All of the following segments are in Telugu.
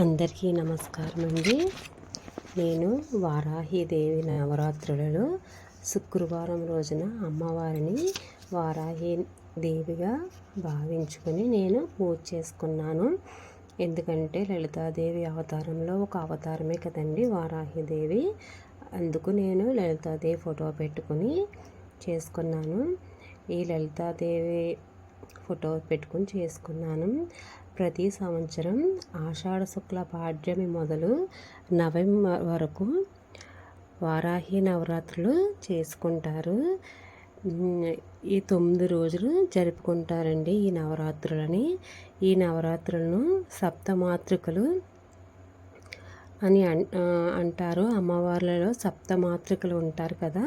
అందరికీ నమస్కారం అండి నేను వారాహిదేవి నవరాత్రులలో శుక్రవారం రోజున అమ్మవారిని వారాహి దేవిగా భావించుకొని నేను పూజ చేసుకున్నాను. ఎందుకంటే లలితాదేవి అవతారంలో ఒక అవతారమే కదండి వారాహిదేవి. అందుకు నేను లలితాదేవి ఫోటో పెట్టుకొని చేసుకున్నాను. ఈ లలితాదేవి ఫోటో పెట్టుకొని చేసుకున్నాను. ప్రతి సంవత్సరం ఆషాఢ శుక్ల పాడ్యమి మొదలు నవంబర్ వరకు వారాహి నవరాత్రులు చేసుకుంటారు. ఈ తొమ్మిది రోజులు జరుపుకుంటారండి ఈ నవరాత్రులని. ఈ నవరాత్రులను సప్తమాతృకలు అని అంటారు. అమ్మవార్లలో సప్తమాతృకలు ఉంటారు కదా.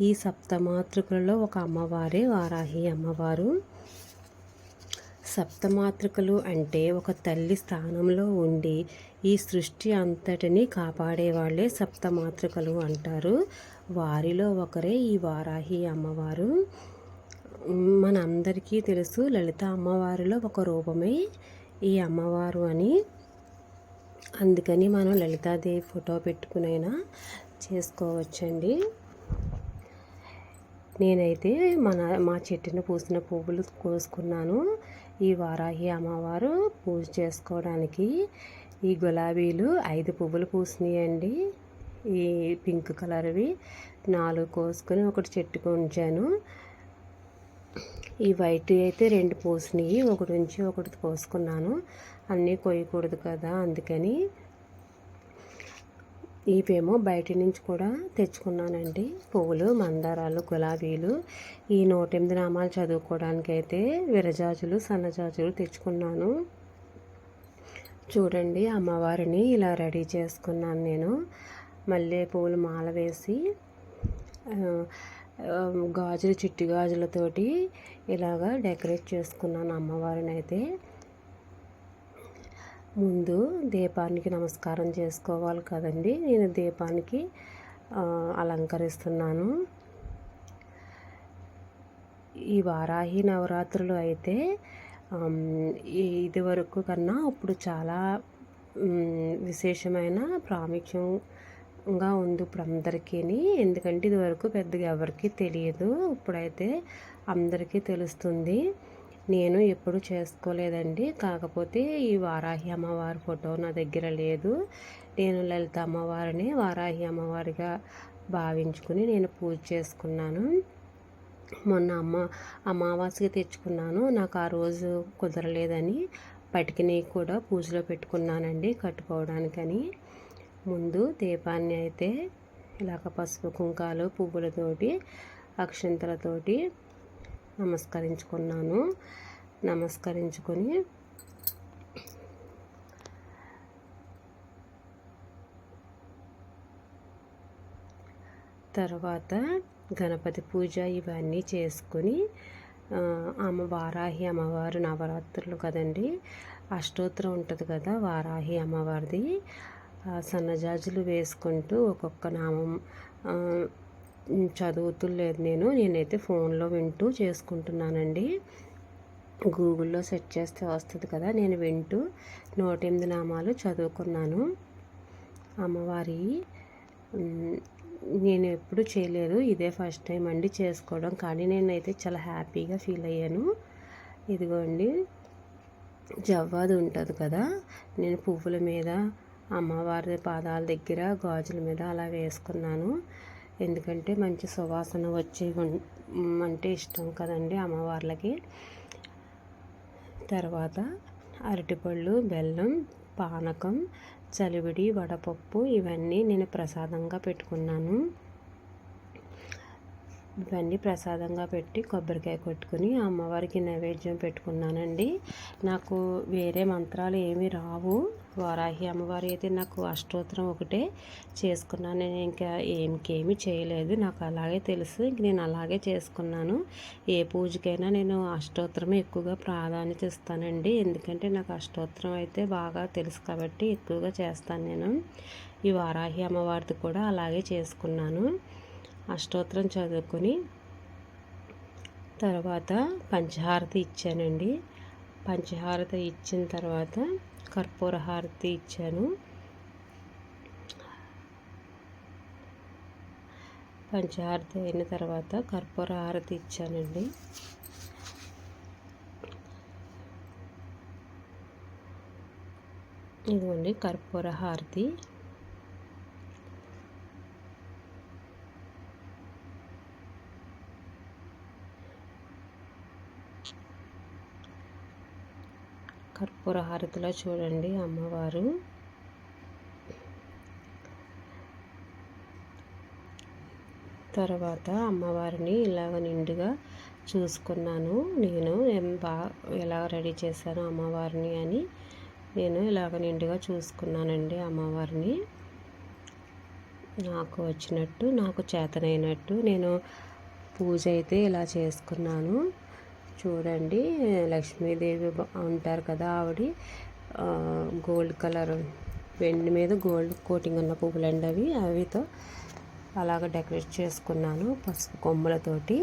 ఈ సప్తమాతృకలలో ఒక అమ్మవారే వారాహి అమ్మవారు. సప్తమాతృకలు అంటే ఒక తల్లి స్థానంలో ఉండి ఈ సృష్టి అంతటిని కాపాడేవాళ్ళే సప్తమాతృకలు అంటారు. వారిలో ఒకరే ఈ వారాహి అమ్మవారు. మనందరికీ తెలుసు లలిత అమ్మవారిలో ఒక రూపమే ఈ అమ్మవారు అని. అందుకని మనం లలితాదేవి ఫోటో పెట్టుకునైనా చేసుకోవచ్చండి. నేనైతే మన మా చెట్టును పూసిన పువ్వులు కోసుకున్నాను. ఈ వారాహి అమ్మవారు పూజ చేసుకోవడానికి ఈ గులాబీలు ఐదు పువ్వులు పూసినాయండి. ఈ పింక్ కలర్వి నాలుగు కోసుకొని ఒకటి చెట్టుకు ఉంచాను. ఈ వైట్ అయితే రెండు పూసినాయి ఒకటి ఉంచి ఒకటి కోసుకున్నాను. అన్నీ కొయ్యకూడదు కదా అందుకని ఇవేమో బయట నుంచి కూడా తెచ్చుకున్నానండి. పువ్వులు మందారాలు గులాబీలు ఈ నూట ఎనిమిది నామాలు చదువుకోవడానికి అయితే విరజాజులు సన్నజాజులు తెచ్చుకున్నాను. చూడండి అమ్మవారిని ఇలా రెడీ చేసుకున్నాను నేను. మల్లె పువ్వులు మాల వేసి గాజులు చిట్టి గాజులతోటి ఇలాగా డెకరేట్ చేసుకున్నాను అమ్మవారిని అయితే ముందు దీపానికి నమస్కారం చేసుకోవాలి కదండి. నేను దీపానికి అలంకరిస్తున్నాను. ఈ వారాహి నవరాత్రులు అయితే ఇది వరకు కన్నా ఇప్పుడు చాలా విశేషమైన ప్రాముఖ్యంగా ఉంది ఇప్పుడు అందరికీ ఎందుకంటే ఇది వరకు పెద్దగా ఎవరికీ తెలియదు. ఇప్పుడైతే అందరికీ తెలుస్తుంది. నేను ఎప్పుడు చేసుకోలేదండి. కాకపోతే ఈ వారాహి అమ్మవారి ఫోటో నా దగ్గర లేదు. నేను లలిత అమ్మవారిని వారాహి అమ్మవారిగా భావించుకుని నేను పూజ చేసుకున్నాను. మొన్న అమ్మ అమావాస్యకి తెచ్చుకున్నాను. నాకు ఆ రోజు కుదరలేదని పటికిని కూడా పూజలో పెట్టుకున్నానండి కట్టుకోవడానికని. ముందు దీపాన్ని అయితే ఇలాగ పసుపు కుంకాలు పువ్వులతోటి అక్షంతలతోటి నమస్కరించుకున్నాను. నమస్కరించుకొని తర్వాత గణపతి పూజ ఇవన్నీ చేసుకుని అమ్మ వారాహి అమ్మవారు నవరాత్రులు కదండి. అష్టోత్తరం ఉంటుంది కదా వారాహి అమ్మవారిది. సన్నజాజులు వేసుకుంటూ ఒక్కొక్క నామం చదువుతులేదు నేను. నేనైతే ఫోన్లో వింటూ చేసుకుంటున్నానండి. గూగుల్లో సెర్చ్ చేస్తే వస్తుంది కదా నేను వింటూ నూట ఎనిమిది నామాలు చదువుకున్నాను. అమ్మవారి నేను ఎప్పుడు చేయలేదు. ఇదే ఫస్ట్ టైం అండి చేసుకోవడం. కానీ నేనైతే చాలా హ్యాపీగా ఫీల్ అయ్యాను. ఇదిగోండి జవ్వాది ఉంటుంది కదా నేను పువ్వుల మీద అమ్మవారి పాదాల దగ్గర గాజుల మీద అలా వేసుకున్నాను. ఎందుకంటే మంచి సువాసన వచ్చే అంటే ఇష్టం కదండి అమ్మవార్లకి. తర్వాత అరటిపళ్ళు బెల్లం పానకం చలివిడి వడపప్పు ఇవన్నీ నేను ప్రసాదంగా పెట్టుకున్నాను. ఇవన్నీ ప్రసాదంగా పెట్టి కొబ్బరికాయ కొట్టుకుని అమ్మవారికి నైవేద్యం పెట్టుకున్నానండి. నాకు వేరే మంత్రాలు ఏమీ రావు. వారాహి అమ్మవారి అయితే నాకు అష్టోత్తరం ఒకటే చేసుకున్నాను. నేను ఇంకా ఇంకేమీ చేయలేదు. నాకు అలాగే తెలుసు. ఇంక నేను అలాగే చేసుకున్నాను. ఏ పూజకైనా నేను అష్టోత్తరమే ఎక్కువగా ప్రాధాన్యత ఇస్తానండి. ఎందుకంటే నాకు అష్టోత్తరం అయితే బాగా తెలుసు కాబట్టి ఎక్కువగా చేస్తాను నేను. ఈ వారాహి అమ్మవారిది కూడా అలాగే చేసుకున్నాను. అష్టోత్తరం చదువుకొని తర్వాత పంచహారతి ఇచ్చానండి. పంచహారతి ఇచ్చిన తర్వాత కర్పూర హారతి ఇచ్చాను. పంచహారతి అయిన తర్వాత కర్పూర హారతి ఇచ్చానండి. ఇదిగోండి కర్పూర హారతి కర్పూర హారతిలో చూడండి అమ్మవారు. తర్వాత అమ్మవారిని ఇలాగ నిండుగా చూసుకున్నాను. నేను బా ఎలా రెడీ చేశాను అమ్మవారిని అని నేను ఇలాగ నిండుగా చూసుకున్నానండి అమ్మవారిని. నాకు వచ్చినట్టు నాకు చేతనైనట్టు నేను పూజ అయితే ఇలా చేసుకున్నాను. చూడండి. లక్ష్మీదేవి ఉంటారు కదా ఆవిడ. గోల్డ్ కలర్ వెండి మీద గోల్డ్ కోటింగ్ ఉన్న పువ్వులండి అవి. అవితో అలాగ డెకరేట్ చేసుకున్నాను పసుపు కొమ్మలతోటి.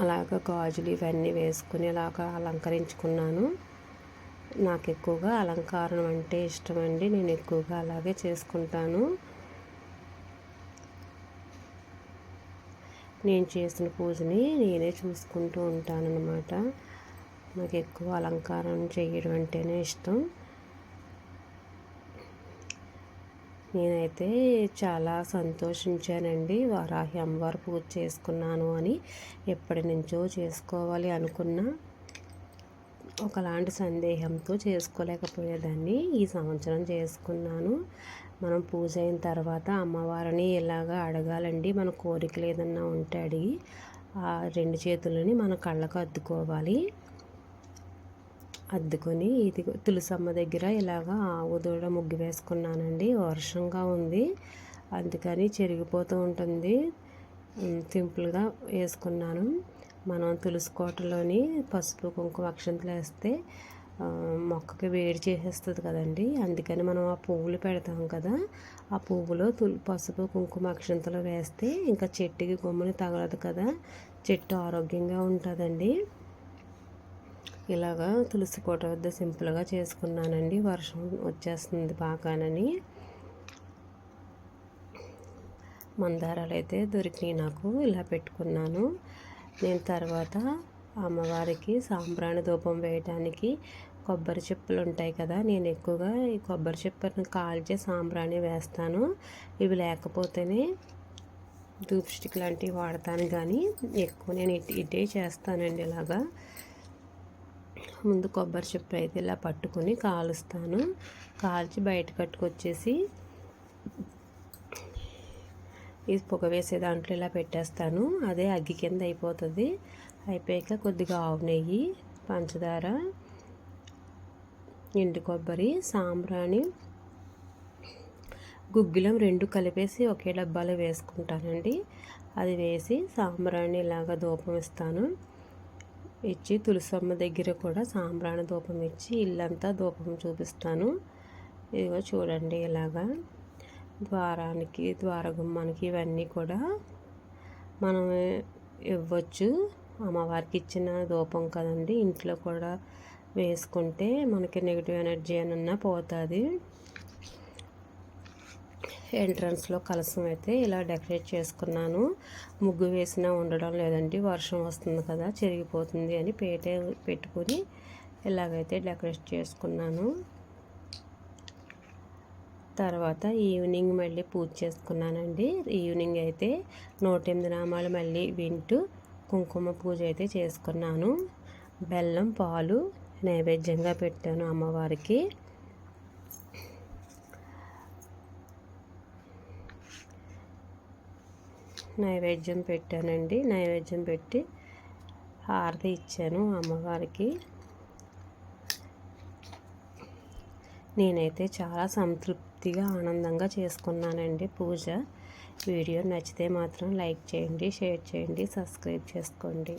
అలాగ గాజులు ఇవన్నీ వేసుకుని అలాగ అలంకరించుకున్నాను. నాకు ఎక్కువగా అలంకారం అంటే ఇష్టమండి. నేను ఎక్కువగా అలాగే చేసుకుంటాను. నేను చేసిన పూజని నేనే చూసుకుంటూ ఉంటానన్నమాట. నాకు ఎక్కువ అలంకారం చేయడం అంటేనే ఇష్టం. నేనైతే చాలా సంతోషించానండి. వారాహి అమ్మవారు పూజ చేసుకున్నాను అని ఎప్పటి నుంచో చేసుకోవాలి అనుకున్నా. ఒకలాంటి సందేహంతో చేసుకోలేకపోయేదాన్ని. ఈ సంవత్సరం చేసుకున్నాను. మనం పూజ అయిన తర్వాత అమ్మవారిని ఇలాగా అడగాలండి? మన కోరికలు ఏదన్నా ఉంటే అడిగి ఆ రెండు చేతులని మన కళ్ళకు అద్దుకోవాలి. అద్దుకొని ఇది తులసమ్మ దగ్గర ఇలాగా ఆవు దూడ ముగ్గు వేసుకున్నానండి. వర్షంగా ఉంది. అందుకని చెరిగిపోతూ ఉంటుంది. సింపుల్గా వేసుకున్నాను. మనం తులసి కోటలోని పసుపు కుంకుమ అక్షంతలు వేస్తే మొక్కకి వేడి చేసేస్తుంది కదండి. అందుకని మనం ఆ పువ్వులు పెడతాం కదా. ఆ పువ్వులో తులి పసుపు కుంకుమ అక్షంతలు వేస్తే ఇంకా చెట్టుకి కొమ్ముని తగలదు కదా. చెట్టు ఆరోగ్యంగా ఉంటుందండి. ఇలాగా తులసి కోట వద్ద సింపుల్గా చేసుకున్నానండి. వర్షం వచ్చేస్తుంది బాగానని. మందారాలు అయితే దొరికినాయి నాకు. ఇలా పెట్టుకున్నాను. నేను తర్వాత అమ్మవారికి సాంబ్రాణి ధూపం వేయడానికి కొబ్బరి చెప్పులు ఉంటాయి కదా నేను ఎక్కువగా ఈ కొబ్బరి చెప్పులను కాల్చే సాంబ్రాణి వేస్తాను. ఇవి లేకపోతేనే ధూప్ స్టిక్ లాంటివి వాడతాను కానీ ఎక్కువ నేను ఇటు ఇటే చేస్తానండి ఇలాగా. ముందు కొబ్బరి చెప్పు అయితే ఇలా పట్టుకొని కాలుస్తాను. కాల్చి బయట కట్టుకొచ్చేసి ఈ పొగ వేసే దాంట్లో ఇలా పెట్టేస్తాను. అదే అగ్గి కింద అయిపోతుంది. అయిపోయాక కొద్దిగా ఆవు నెయ్యి పంచదార ఎండు కొబ్బరి సాంబ్రాణి గుగ్గిలం రెండు కలిపేసి ఒకే డబ్బాలో వేసుకుంటానండి. అది వేసి సాంబ్రాణి ఇలాగా ధూపం ఇస్తాను. ఇచ్చి తులసమ్మ దగ్గర కూడా సాంబ్రాణి ధూపం ఇచ్చి ఇల్లంతా ధూపం చూపిస్తాను. ఇదిగో చూడండి ఇలాగా. ద్వారానికి ద్వారగుమ్మానికి ఇవన్నీ కూడా మనం ఇవ్వచ్చు. అమ్మవారికి ఇచ్చిన ధూపం కదండి. ఇంట్లో కూడా వేసుకుంటే మనకి నెగిటివ్ ఎనర్జీ అని పోతుంది. ఎంట్రన్స్లో కలసం అయితే ఇలా డెకరేట్ చేసుకున్నాను. ముగ్గు వేసినా ఉండడం లేదండి. వర్షం వస్తుంది కదా చెరిగిపోతుంది అని పేట పెట్టుకుని ఇలాగైతే డెకరేట్ చేసుకున్నాను. తర్వాత ఈవినింగ్ మళ్ళీ పూజ చేసుకున్నానండి. ఈవినింగ్ అయితే నూట ఎనిమిది నామాలు మళ్ళీ వింటూ కుంకుమ పూజ అయితే చేసుకున్నాను. బెల్లం పాలు నైవేద్యంగా పెట్టాను అమ్మవారికి. నైవేద్యం పెట్టానండి. నైవేద్యం పెట్టి హారతి ఇచ్చాను అమ్మవారికి. నేనైతే చాలా సంతృప్తిగా ఆనందంగా చేసుకున్నానండి పూజ. వీడియో నచ్చితే మాత్రం లైక్ చేయండి షేర్ చేయండి సబ్స్క్రైబ్ చేసుకోండి.